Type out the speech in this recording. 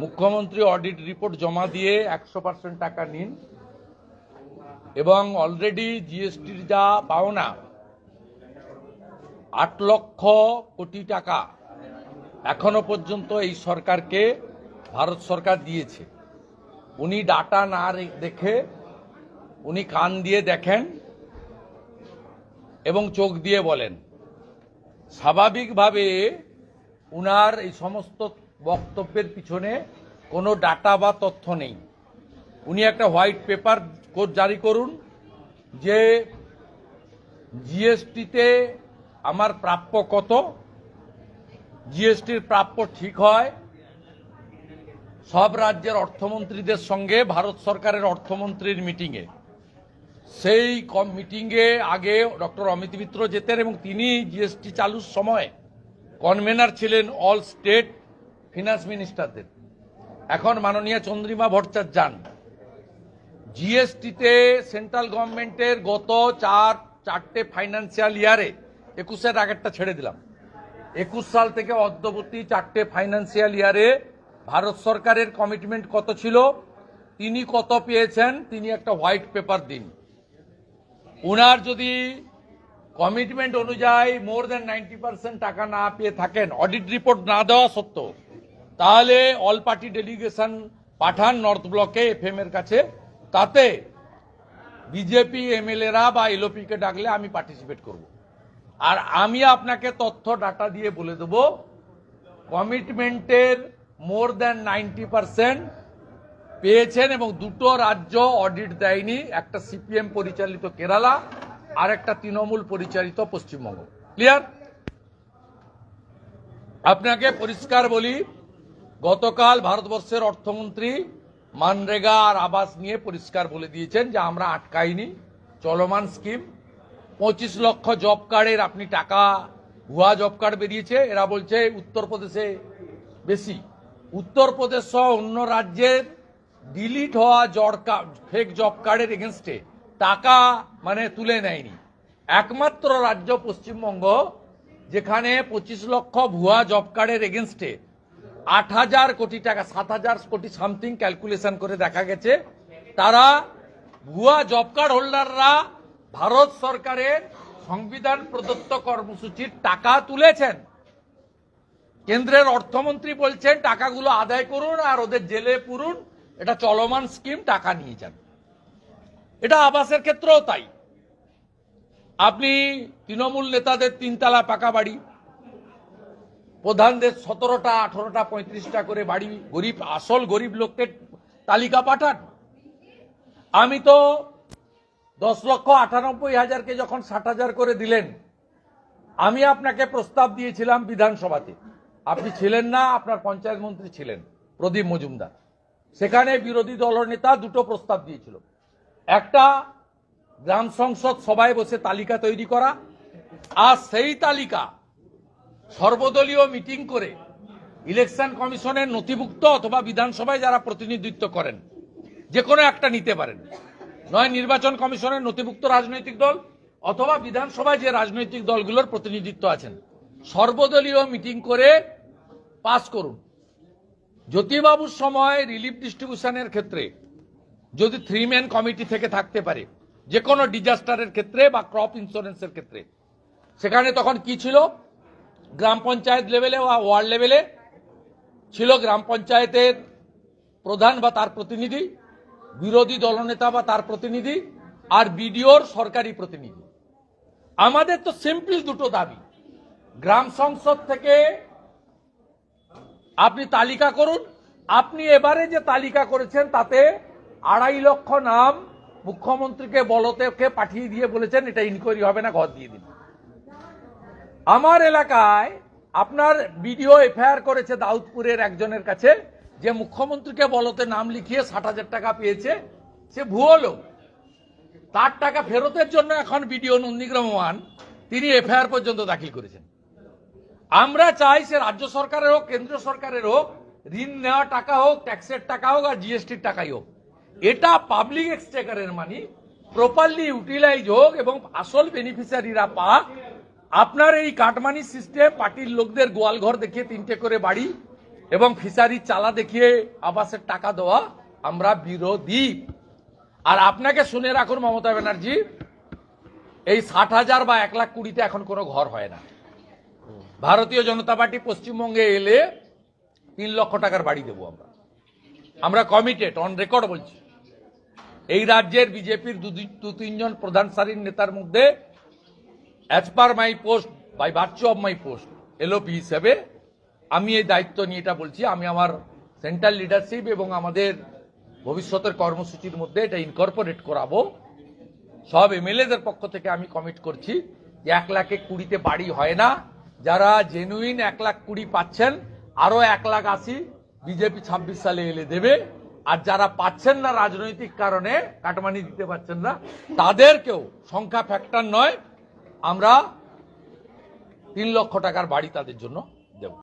মুখ্যমন্ত্রী audit report জমা দিয়ে একশো পার্সেন্ট টাকা নিন। এবং অলরেডি জিএসটির যা পাওনা, আট লক্ষ কোটি টাকা এখনও পর্যন্ত এই সরকারকে, ভারত সরকার দিয়েছে। উনি ডাটা না দেখে, উনি কান দিয়ে দেখেন এবং চোখ দিয়ে বলেন। স্বাভাবিকভাবে উনার এই সমস্ত বক্তব্যের পিছনে কোনো ডাটা বা তথ্য নেই। উনি একটা হোয়াইট পেপার জারি করুন যে জিএসটিতে আমার প্রাপ্য কত জিএসটির প্রাপ্য ঠিক হয়, সব রাজ্যের অর্থমন্ত্রীদের সঙ্গে, ভারত সরকারের অর্থমন্ত্রীর মিটিংয়ে সেই কম মিটিংয়ে আগে ডক্টর অমিত মিত্র যেতেন এবং তিনি জিএসটি চালুর সময়। কনভেনার ছিলেন অল স্টেট ফিনান্স মিনিস্টারদের এখন মাননীয় চন্দ্রিমা ভট্টাচার্য যান জিএসটিতে সেন্ট্রাল গভর্নমেন্টের গত চার, চারটে ফাইন্যান্সিয়াল ইয়ারে একুশের আগেরটা ছেড়ে দিলাম। একুশ সাল থেকে অদ্যবর্তী চারটে ফাইন্যান্সিয়াল ইয়ারে ভারত সরকারের কমিটমেন্ট কত ছিল? তিনি কত পেয়েছেন? তিনি একটা হোয়াইট পেপার দিন। উনার যদি কমিটমেন্ট অনুযায়ী মোর দেন নাইনটি পার্সেন্ট টাকা না পেয়ে থাকেন অডিট রিপোর্ট না দেওয়া সত্ত্বেও তাহলে অল পার্টি ডেলিগেশন পাঠান নর্থ ব্লকে এফএম এর কাছে। তাতে বিজেপি এমএলএরা বা এলওপিকে ডাকলে আমি পার্টিসিপেট করব। আর আমি আপনাকে তথ্য ডাটা দিয়ে বলে দেব কমিটমেন্টের মোর দেন নাইনটি পার্সেন্ট পেয়েছেন এবং দুটো রাজ্য অডিট দেয়নি, একটা সিপিএম পরিচালিত কেরালা, আর একটা তৃণমূল পরিচালিত পশ্চিমবঙ্গ। ক্লিয়ার আপনাকে পরিষ্কার বলি গতকাল ভারতবর্ষের অর্থমন্ত্রী মানরেগা আর আবাস নিয়ে পরিষ্কার বলে দিয়েছেন যে আমরা আটকাইনি, চলমান স্কিম। পঁচিশ লক্ষ জব কার্ডের আপনি টাকা, ভুয়া জব কার্ড বেরিয়েছে। এরা বলছে উত্তরপ্রদেশে বেশি। উত্তরপ্রদেশ সহ অন্য রাজ্যের ডিলিট হওয়া জব ফেক জব কার্ডের এগেনস্টে টাকা মানে তুলে নেয়নি। একমাত্র রাজ্য পশ্চিমবঙ্গ যেখানে পঁচিশ লক্ষ ভুয়া জব কার্ডের এগেনস্টে আট হাজার কোটি টাকা, সাত হাজার কোটি সামথিং ক্যালকুলেশন করে দেখা গেছে, তারা ভুয়া জব কার্ড হোল্ডাররা ভারত সরকারের সংবিধান প্রদত্ত কর্মসূচির টাকা তুলেছেন। কেন্দ্রের অর্থমন্ত্রী বলছেন, টাকাগুলো আদায় করুন আর ওদের জেলে পুরুন, এটা চলমান স্কিম টাকা নিয়ে যান। এটা আবাসের ক্ষেত্রেও তাই। আপনি তৃণমূল নেতাদের তিনতলা পাকা বাড়ি প্রধানদের সতেরোটা, আঠারোটা, পঁয়ত্রিশটা করে বাড়ি, গরিব, আসল গরিব লোককে তালিকা পাঠান। আমি তো দশ লক্ষ আটানব্বই হাজারকে যখন ষাট হাজার করে দিলেন, আমি আপনাকে প্রস্তাব দিয়েছিলাম বিধানসভাতে। আপনি ছিলেন না, আপনার পঞ্চায়েত মন্ত্রী ছিলেন, প্রদীপ মজুমদার। সেখানে বিরোধী দলনেতা দুটো প্রস্তাব দিয়েছিল। একটা, গ্রাম সংসদ সভায় বসে তালিকা তৈরি করা, আর সেই তালিকা সর্বদলীয় মিটিং করে ইলেকশন কমিশনের নথিভুক্ত অথবা বিধানসভায় যারা প্রতিনিধিত্ব করেন যে কোনো একটা নিতে পারেন। নয় নির্বাচন কমিশনের নথিভুক্ত রাজনৈতিক দল অথবা বিধানসভায় যে রাজনৈতিক দলগুলোর প্রতিনিধিত্ব আছেন। সর্বদলীয় মিটিং করে পাস করুন। জ্যোতিবাবুর সময় রিলিফ ডিস্ট্রিবিউশনের ক্ষেত্রে, যদি থ্রি ম্যান কমিটি থেকে থাকতে পারে যে কোনো ডিজাস্টারের ক্ষেত্রে বা ক্রপ ইন্স্যুরেন্সের ক্ষেত্রে। সেখানে তখন কি ছিল? গ্রাম পঞ্চায়েত লেভেলে বা ওয়ার্ড লেভেলে ছিল গ্রাম পঞ্চায়েতের প্রধান বা তার প্রতিনিধি, বিরোধী দলনেতা বা তার প্রতিনিধি, আর বিডিওর সরকারি প্রতিনিধি। আমাদের তো সিম্পল দুটো দাবি। গ্রাম সংসদ থেকে আপনি তালিকা করুন। আপনি এবারে যে তালিকা করেছেন, তাতে আড়াই লক্ষ নাম মুখ্যমন্ত্রীকে বলতেকে পাঠিয়ে দিয়ে বলেছেন, এটা ইনকোয়ারি হবে না, ঘর দিয়ে দিন। আমার এলাকায় আপনার বিডিও এফআইআর করেছে দাউদপুরের একজনের কাছে, যে মুখ্যমন্ত্রীকে বলতে নাম লিখিয়ে ষাট হাজার টাকা পেয়েছে, সে ভুয়ো লোক। তার টাকা ফেরতের জন্য এখন বিডিও নন্দীগ্রাম ওয়ান, তিনি এফআইআর পর্যন্ত দাখিল করেছেন। আমরা চাই সে রাজ্য সরকারের হোক, কেন্দ্র সরকারের হোক, ঋণ নেওয়া টাকা হোক, ট্যাক্সের টাকা হোক, আর জিএসটির টাকাই হোক। এটা পাবলিক এক্সচেকারের মানি, প্রপারলি ইউটিলাইজ হোক এবং আসল বেনিফিশিয়ারিরা পাক আপনার এই কাটমানি সিস্টেম পার্টির লোকদের গোয়ালঘর দেখিয়ে তিনটে করে বাড়ি এবং ফিশারি চালা দেখিয়ে আবাসের টাকা দেওয়া আমরা বিরোধী। আর আপনাকে শুনে রাখুন মমতা ব্যানার্জি, এই ষাট হাজার বা এক লাখ কুড়িতে এখন কোনো ঘর হয় না। ভারতীয় জনতা পার্টি পশ্চিমবঙ্গে এলে তিন লক্ষ টাকার বাড়ি দেবো আমরা। আমরা কমিটেড অন রেকর্ড বলছি। এই রাজ্যের বিজেপির দু তিনজন প্রধান সারির নেতার মধ্যে as per my post by virtue of my post LOP হিসেবে, আমি এই দায়িত্ব নিয়ে এটা বলছি, আমি আমার সেন্ট্রাল লিডারশিপ এবং আমাদের ভবিষ্যতের কর্মসূচির মধ্যে এটা ইনকর্পোরেট করাবো। সব এমএলএদের পক্ষ থেকে আমি কমিট করছি যে এক লাখে কুড়িতে বাড়ি হয় না। যারা জেনুইন এক লাখ কুড়ি পাচ্ছেন আরও এক লাখ আশি বিজেপি ছাব্বিশ সালে এলে দেবে। আর যারা পাচ্ছেন না রাজনৈতিক কারণে, কাটমানি দিতে পারছেন না, তাদেরকেও সংখ্যা ফ্যাক্টর নয় আমরা তিন লক্ষ টাকার বাড়ি তাদের জন্য দেব।